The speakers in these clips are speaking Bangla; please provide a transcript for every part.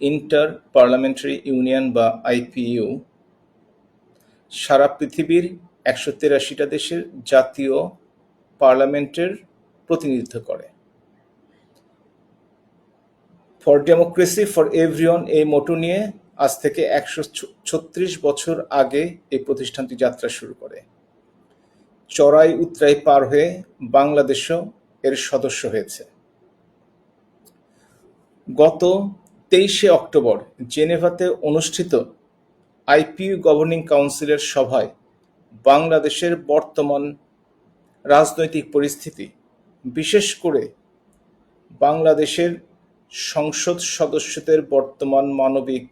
ইন্টার পার্লামেন্টারি ইউনিয়ন বা আইপিইউ সারা পৃথিবীর একশো তেরাশিটা দেশের জাতীয় পার্লামেন্টের প্রতিনিধিত্ব করে। ফর ডেমোক্রেসি ফর এভরিওয়ান এই মোটো নিয়ে আজ থেকে একশো ছত্রিশ বছর আগে এই প্রতিষ্ঠানটি যাত্রা শুরু করে। চড়াই উতরাই পার হয়ে বাংলাদেশও এর সদস্য হয়েছে। গত তেইশে অক্টোবর জেনেভাতে অনুষ্ঠিত আইপিইউ গভর্নিং কাউন্সিলের সভায় বাংলাদেশের বর্তমান রাজনৈতিক পরিস্থিতি, বিশেষ করে বাংলাদেশের সংসদ সদস্যদের বর্তমান মানবিক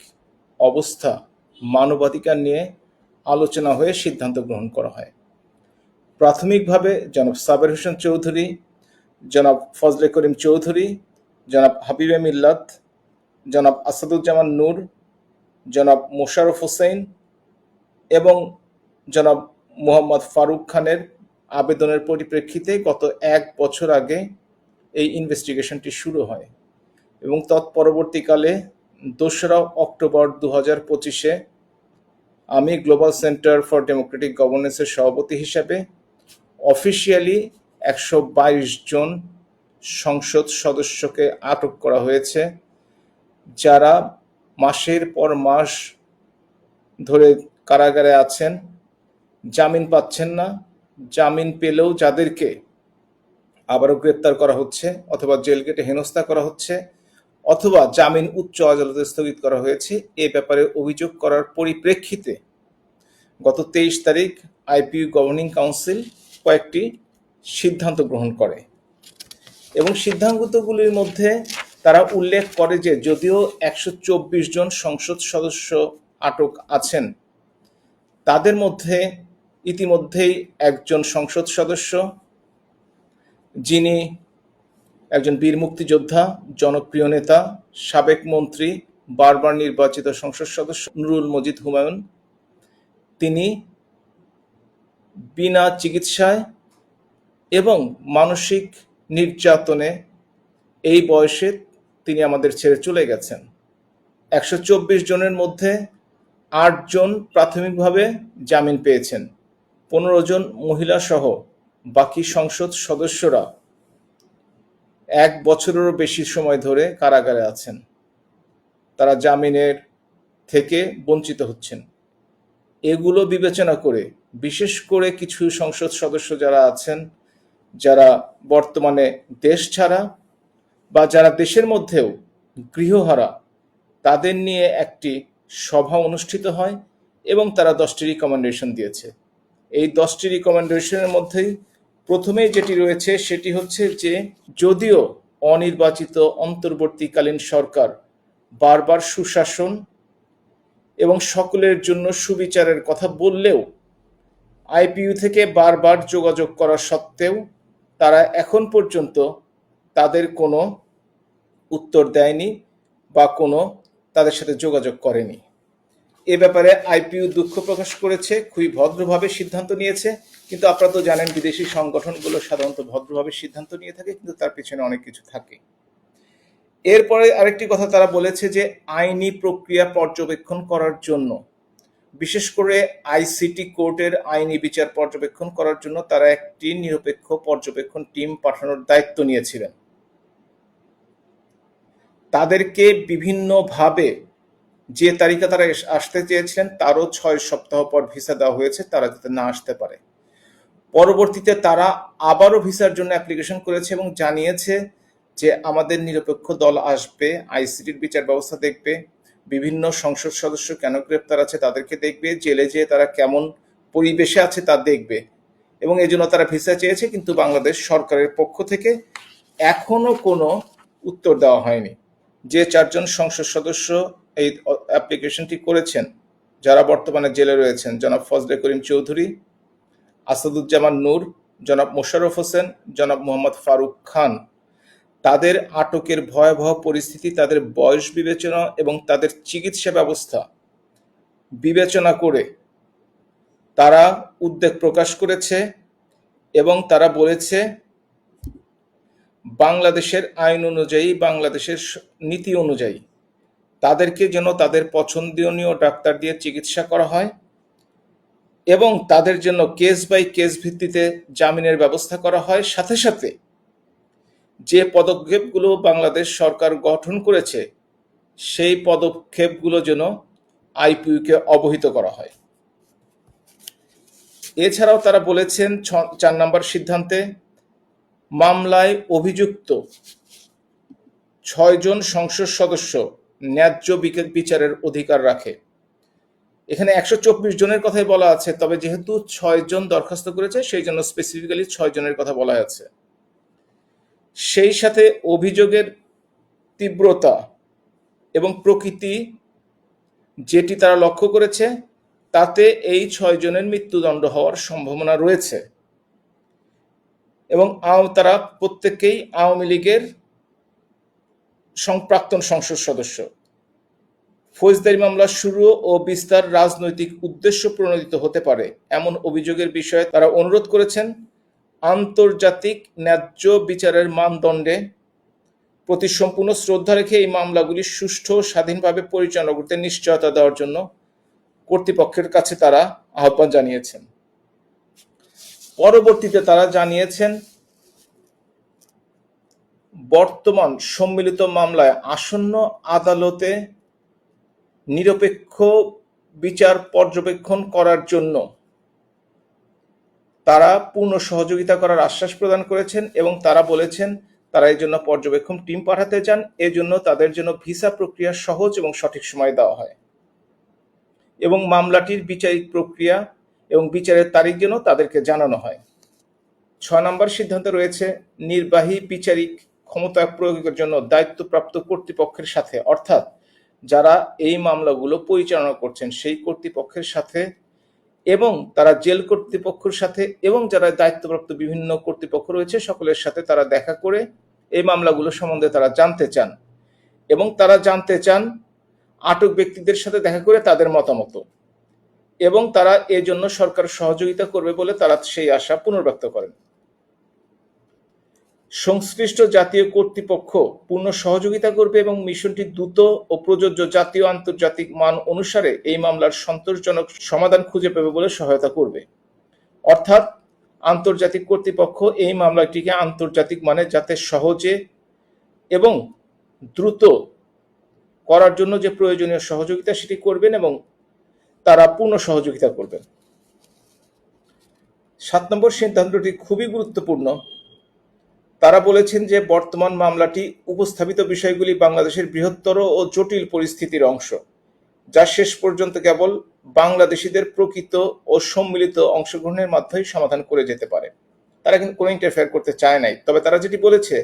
অবস্থা, মানবাধিকার নিয়ে আলোচনা হয়ে সিদ্ধান্ত গ্রহণ করা হয়। প্রাথমিকভাবে জনাব সাবের হোসেন চৌধুরী, জনাব ফজলে করিম চৌধুরী, জনাব হাবিবে মিল্লাত জনাব আসাদুজ্জামান নূর, জনাব মোশারফ হোসেন এবং জনাব মোহাম্মদ ফারুক খানের আবেদনের পরিপ্রেক্ষিতে গত এক বছর আগে এই ইনভেস্টিগেশনটি শুরু হয় এবং তৎপরবর্তীকালে দোসরা অক্টোবর দু হাজার পঁচিশে আমি গ্লোবাল সেন্টার ফর ডেমোক্রেটিক গভর্নেন্সের সভাপতি হিসাবে অফিসিয়ালি একশো বাইশ জন সংসদ সদস্যকে আটক করা হয়েছে। যারা মাসের পর মাস ধরে কারাগারে আছেন, জামিন পাচ্ছেন না। জামিন পেলেও যাদেরকে আবারও গ্রেপ্তার করা হচ্ছে অথবা জেল গেটে হেনস্থা করা হচ্ছে অথবা জামিন উচ্চ আদালতে স্থগিত করা হয়েছে, এ ব্যাপারে অভিযোগ করার পরিপ্রেক্ষিতে গত তেইশ তারিখ আইপিইউ গভর্নিং কাউন্সিল কয়েকটি সিদ্ধান্ত গ্রহণ করে এবং সিদ্ধান্তগুলির মধ্যে তারা উল্লেখ করে যে যদিও একশো চব্বিশ জন সংসদ সদস্য আটক আছেন, তাদের মধ্যে ইতিমধ্যেই একজন সংসদ সদস্য, যিনি একজন বীর মুক্তিযোদ্ধা, জনপ্রিয় নেতা, সাবেক মন্ত্রী, বারবার নির্বাচিত সংসদ সদস্য নুরুল মজিদ হুমায়ুন, তিনি বিনা চিকিৎসায় এবং মানসিক নির্যাতনে এই বয়সে তিনি আমাদের ছেড়ে চলে গেছেন। একশো চব্বিশ জনের মধ্যে আটজন প্রাথমিকভাবে জামিন পেয়েছেন। পনেরো জন মহিলা সহ বাকি সংসদ সদস্যরা এক বছরেরও বেশি সময় ধরে কারাগারে আছেন। তারা জামিনের থেকে বঞ্চিত হচ্ছেন। এগুলো বিবেচনা করে, বিশেষ করে কিছু সংসদ সদস্য যারা আছেন, যারা বর্তমানে দেশ ছাড়া বা যারা দেশের মধ্যেও গৃহহারা, তাদের নিয়ে একটি সভা অনুষ্ঠিত হয় এবং তারা দশটি রিকমেন্ডেশন দিয়েছে। এই দশটি রিকমেন্ডেশনের মধ্যেই প্রথমে যেটি রয়েছে সেটি হচ্ছে যে, যদিও অনির্বাচিত অন্তর্বর্তীকালীন সরকার বারবার সুশাসন এবং সকলের জন্য সুবিচারের কথা বললেও, আইপিইউ থেকে বারবার যোগাযোগ করা সত্ত্বেও তারা এখন পর্যন্ত তাদের কোনো উত্তর দেয়নি বা কোনো তাদের সাথে যোগাযোগ করেনি। এ ব্যাপারে আইপিইউ দুঃখ প্রকাশ করেছে, খুবই ভদ্রভাবে সিদ্ধান্ত নিয়েছে, কিন্তু আপনারা তো জানেন বিদেশি সংগঠনগুলো সাধারণত ভদ্রভাবে সিদ্ধান্ত নিয়ে থাকে, কিন্তু তার পিছনে অনেক কিছু থাকে। এরপরে আরেকটি কথা তারা বলেছে যে, আইনি প্রক্রিয়া পর্যবেক্ষণ করার জন্য, বিশেষ করে আইসিটি কোর্টের আইনি বিচার পর্যবেক্ষণ করার জন্য তারা একটি নিরপেক্ষ পর্যবেক্ষণ টিম পাঠানোর দায়িত্ব নিয়েছিলেন। তাদেরকে বিভিন্নভাবে যে তারিখে তারা আসতে চেয়েছিলেন, তারও ছয় সপ্তাহ পর ভিসা দেওয়া হয়েছে, তারা যাতে না আসতে পারে। পরবর্তীতে তারা আবারও ভিসার জন্য অ্যাপ্লিকেশন করেছে এবং জানিয়েছে যে আমাদের নিরপেক্ষ দল আসবে আইসিটির বিচার ব্যবস্থা দেখবে, বিভিন্ন সংসদ সদস্য কেন গ্রেপ্তার আছে তাদেরকে দেখবে, জেলে যেয়ে তারা কেমন পরিবেশে আছে তা দেখবে এবং এই জন্য তারা ভিসা চেয়েছে, কিন্তু বাংলাদেশ সরকারের পক্ষ থেকে এখনও কোনো উত্তর দেওয়া হয়নি। যে চারজন সংসদ সদস্য এই অ্যাপ্লিকেশনটি করেছেন, যারা বর্তমানে জেলে রয়েছেন, জনাব ফজলে করিম চৌধুরী, আসাদুজ্জামান নূর, জনাব মোশাররফ হোসেন, জনাব মোহাম্মদ ফারুক খান। তাদের আটকের ভয়াবহ পরিস্থিতি, তাদের বয়স বিবেচনা এবং তাদের চিকিৎসা ব্যবস্থা বিবেচনা করে তারা উদ্বেগ প্রকাশ করেছে এবং তারা বলেছে বাংলাদেশের আইন অনুযায়ী, বাংলাদেশের নীতি অনুযায়ী তাদেরকে যেন তাদের পছন্দনীয় ডাক্তার দিয়ে চিকিৎসা করা হয় এবং তাদের জন্য কেস বাই কেস ভিত্তিতে জামিনের ব্যবস্থা করা হয়। সাথে সাথে যে পদক্ষেপগুলো বাংলাদেশ সরকার গঠন করেছে, সেই পদক্ষেপগুলো যেন আইপিইউকে অবহিত করা হয়। এছাড়াও তারা বলেছেন চার নম্বর সিদ্ধান্তে মামলায় অভিযুক্ত ছয়জন সংসদ সদস্য ন্যায্য বিচারের অধিকার রাখে। এখানে একশো চব্বিশ জনের কথাই বলা আছে, তবে যেহেতু ছয় জন দরখাস্ত করেছে সেই জন্য স্পেসিফিক্যালি ছয় জনের কথা বলা আছে। সেই সাথে অভিযোগের তীব্রতা এবং প্রকৃতি যেটি তারা লক্ষ্য করেছে, তাতে এই ছয় জনের মৃত্যুদণ্ড হওয়ার সম্ভাবনা রয়েছে। এবং আও- তারা প্রত্যেকেই আওয়ামী লীগের প্রাক্তন সংসদ সদস্য। ফৌজদারি মামলা শুরু ও বিস্তার রাজনৈতিক উদ্দেশ্য প্রণোদিত হতে পারে এমন অভিযোগের বিষয়ে তারা অনুরোধ করেছেন। আন্তর্জাতিক ন্যায্য বিচারের মানদণ্ডে প্রতি সম্পূর্ণ শ্রদ্ধা রেখে এই মামলাগুলি সুষ্ঠু স্বাধীনভাবে পরিচালনা করতে নিশ্চয়তা দেওয়ার জন্য কর্তৃপক্ষের কাছে তারা আহ্বান জানিয়েছেন। পরবর্তীতে তারা জানিয়েছেন, বর্তমান সম্মিলিত মামলায় আসন্ন আদালতে নিরপেক্ষ বিচার পর্যবেক্ষণ করার জন্য তারা পূর্ণ সহযোগিতা করার আশ্বাস প্রদান করেছেন এবং তারা বলেছেন, তারা এই জন্য পর্যবেক্ষণ টিম পাঠাতে চান, এজন্য তাদের জন্য ভিসা প্রক্রিয়া সহজ এবং সঠিক সময় দেওয়া হয়। এবং মামলাটির বিচারিক প্রক্রিয়া এবং বিচারের তারিখ যেন তাদেরকে জানানো হয়। ছয় নম্বর সিদ্ধান্তে রয়েছে, নির্বাহী বিচারিক ক্ষমতা প্রয়োগের জন্য দায়িত্বপ্রাপ্ত কর্তৃপক্ষের সাথে, অর্থাৎ যারা এই মামলাগুলো পরিচালনা করছেন সেই কর্তৃপক্ষের সাথে এবং তারা জেল কর্তৃপক্ষের সাথে এবং যারা দায়িত্বপ্রাপ্ত বিভিন্ন কর্তৃপক্ষ রয়েছে সকলের সাথে তারা দেখা করে এই মামলাগুলো সম্বন্ধে তারা জানতে চান এবং তারা জানতে চান আটক ব্যক্তিদের সাথে দেখা করে তাদের মতামত। এবং তারা এজন্য সরকার সহযোগিতা করবে বলে তারা সেই আশা পুনর্ব্যক্ত করেন। সংশ্লিষ্ট জাতীয় কর্তৃপক্ষ পূর্ণ সহযোগিতা করবে এবং মিশনটি দ্রুত ও প্রযোজ্য জাতীয় আন্তর্জাতিক মান অনুসারে এই মামলার সন্তোষজনক সমাধান খুঁজে পাবে বলে সহায়তা করবে। অর্থাৎ আন্তর্জাতিক কর্তৃপক্ষ এই মামলাটিকে আন্তর্জাতিক মানে যাতে সহজে এবং দ্রুত করার জন্য যে প্রয়োজনীয় সহযোগিতা সেটি করবেন এবং তারা পূর্ণ সহযোগিতা করবেন। সাত নম্বর সিদ্ধান্তটি খুবই গুরুত্বপূর্ণ। তারা বলেছেন যে বর্তমান মামলাটি উপস্থাপিত বিষয়গুলি বাংলাদেশের বৃহত্তর ও জটিল পরিস্থিতির অংশ, যা শেষ পর্যন্ত কেবল বাংলাদেশিদের প্রকৃত ও সম্মিলিত অংশগ্রহণের মাধ্যমে সমাধান করে যেতে পারে। তারা কিন্তু কোনো ইন্টারফেয়ার করতে চায় নাই। তবে তারা যেটি বলেছে,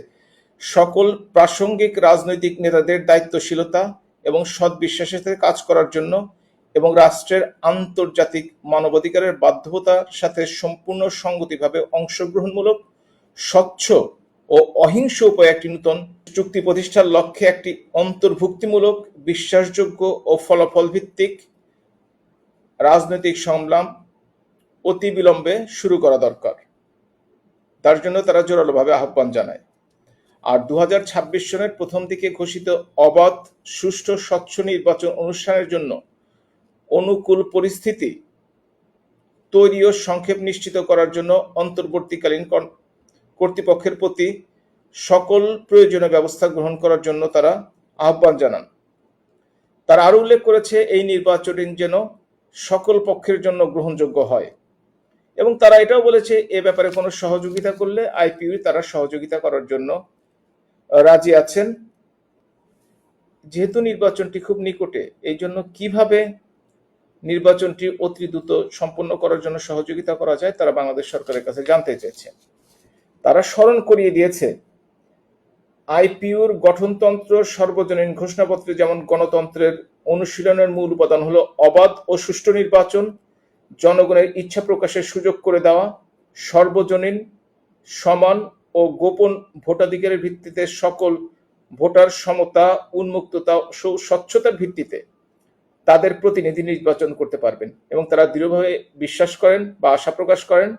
সকল প্রাসঙ্গিক রাজনৈতিক নেতাদের দায়িত্বশীলতা এবং সৎ বিশ্বাসের সাথে কাজ করার জন্য এবং রাষ্ট্রের আন্তর্জাতিক মানবাধিকারের বাধ্যতার সাথে সম্পূর্ণ সঙ্গতিভাবে অংশগ্রহণমূলক, স্বচ্ছ ও অহিংস উপায়ে একটি নূতন চুক্তি প্রতিষ্ঠার লক্ষ্যে একটি অন্তর্ভুক্তিমূলক, বিশ্বাসযোগ্য ও ফলাফল ভিত্তিক রাজনৈতিক সংগ্রাম অতি বিলম্বে শুরু করা দরকার। তার জন্য তারা জোরালোভাবে আহ্বান জানায়। আর দু হাজার ছাব্বিশ সনের প্রথম দিকে ঘোষিত অবাধ, সুষ্ঠু, স্বচ্ছ নির্বাচন অনুষ্ঠানের জন্য অনুকূল পরিস্থিতি তৈরি ও সংক্ষেপ নিশ্চিত করার জন্য অন্তর্বর্তীকালীন কর্তৃপক্ষের প্রতি সকল প্রয়োজনীয় ব্যবস্থা গ্রহণ করার জন্য তারা আহ্বান জানান। তারা আরও উল্লেখ করেছে, এই নির্বাচন যেন সকল পক্ষের জন্য গ্রহণযোগ্য হয় এবং তারা এটাও বলেছে, এ ব্যাপারে কোনো সহযোগিতা করলে আইপিইউ তারা সহযোগিতা করার জন্য রাজি আছেন। যেহেতু নির্বাচনটি খুব নিকটে, এই জন্য কীভাবে নির্বাচনটি অতি দ্রুত সম্পন্ন করার জন্য সহযোগিতা করা যায়, তারা বাংলাদেশ সরকারের কাছে জানতে চেয়েছে। তারা স্মরণ করিয়ে দিয়েছে আইপিইউর গঠনতন্ত্র, সর্বজনীন ঘোষণাপত্রে যেমন গণতন্ত্রের অনুশীলনের মূল উপাদান হলো অবাধ ও সুষ্ঠু নির্বাচন, জনগণের ইচ্ছা প্রকাশের সুযোগ করে দেওয়া, সর্বজনীন, সমান ও গোপন ভোটাধিকারের ভিত্তিতে সকল ভোটার সমতা, উন্মুক্ততা স্বচ্ছতার ভিত্তিতে তাদের প্রতিনিধি নির্বাচন করতে পারবেন এবং তারা দৃঢ়ভাবে বিশ্বাস করেন বা আশা প্রকাশ করেন।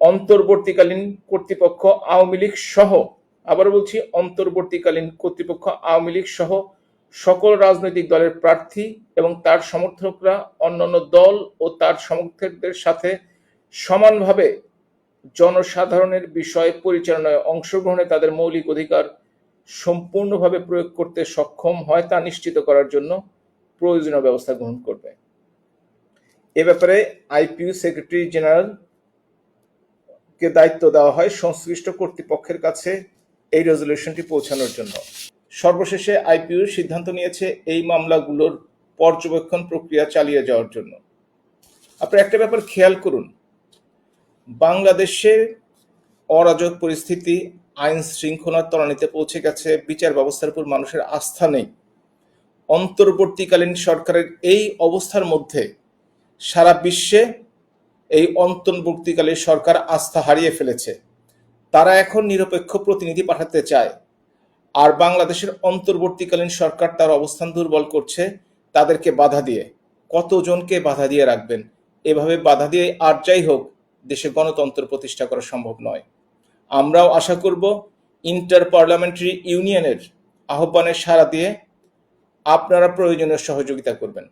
অন্তর্বর্তীকালীন কর্তৃপক্ষ, আওয়ামী লীগ সহ আবার বলছি, অন্তর্বর্তীকালীন কর্তৃপক্ষ, আওয়ামী লীগ সহ সকল রাজনৈতিক দলের প্রার্থী এবং তার সমর্থকরা, অন্যান্য দল ও তার সমর্থকদের সাথে সমানভাবে জনসাধারণের বিষয় পরিচালনায় অংশগ্রহণে তাদের মৌলিক অধিকার সম্পূর্ণভাবে প্রয়োগ করতে সক্ষম হয় তা নিশ্চিত করার জন্য। প্রয়োজনীয় ব্যবস্থা গ্রহণ করবে। এ ব্যাপারে আইপিইউ সেক্রেটারি জেনারেল কে দায়িত্ব দেওয়া হয় সংশ্লিষ্ট কর্তৃপক্ষের কাছে এই রেজলিউশনটি পৌঁছানোর জন্য। সর্বশেষে আইপিইউ সিদ্ধান্ত নিয়েছে এই মামলাগুলোর পর্যবেক্ষণ প্রক্রিয়া চালিয়ে যাওয়ার জন্য। আপনারা একটা ব্যাপার খেয়াল করুন, বাংলাদেশের অরাজক পরিস্থিতি, আইন শৃঙ্খলার তলানিতে পৌঁছে গেছে, বিচার ব্যবস্থার উপর মানুষের আস্থা নেই। অন্তর্বর্তীকালীন সরকারের এই অবস্থার মধ্যে সারা বিশ্বে এই অন্তর্বর্তীকালীন সরকার আস্থা হারিয়ে ফেলেছে। তারা এখন নিরপেক্ষ প্রতিনিধি পাঠাতে চায়। আর বাংলাদেশের অন্তর্বর্তীকালীন সরকার তার অবস্থান দুর্বল করছে, তাদেরকে বাধা দিয়ে। কতজনকে বাধা দিয়ে রাখবেন? এভাবে বাধা দিয়ে আর যাই হোক, দেশে গণতন্ত্র প্রতিষ্ঠা করা সম্ভব নয়। আমরাও আশা করব ইন্টার পার্লামেন্টারি ইউনিয়নের আহ্বানে সাড়া দিয়ে আপনারা প্রয়োজনীয় সহযোগিতা করবেন।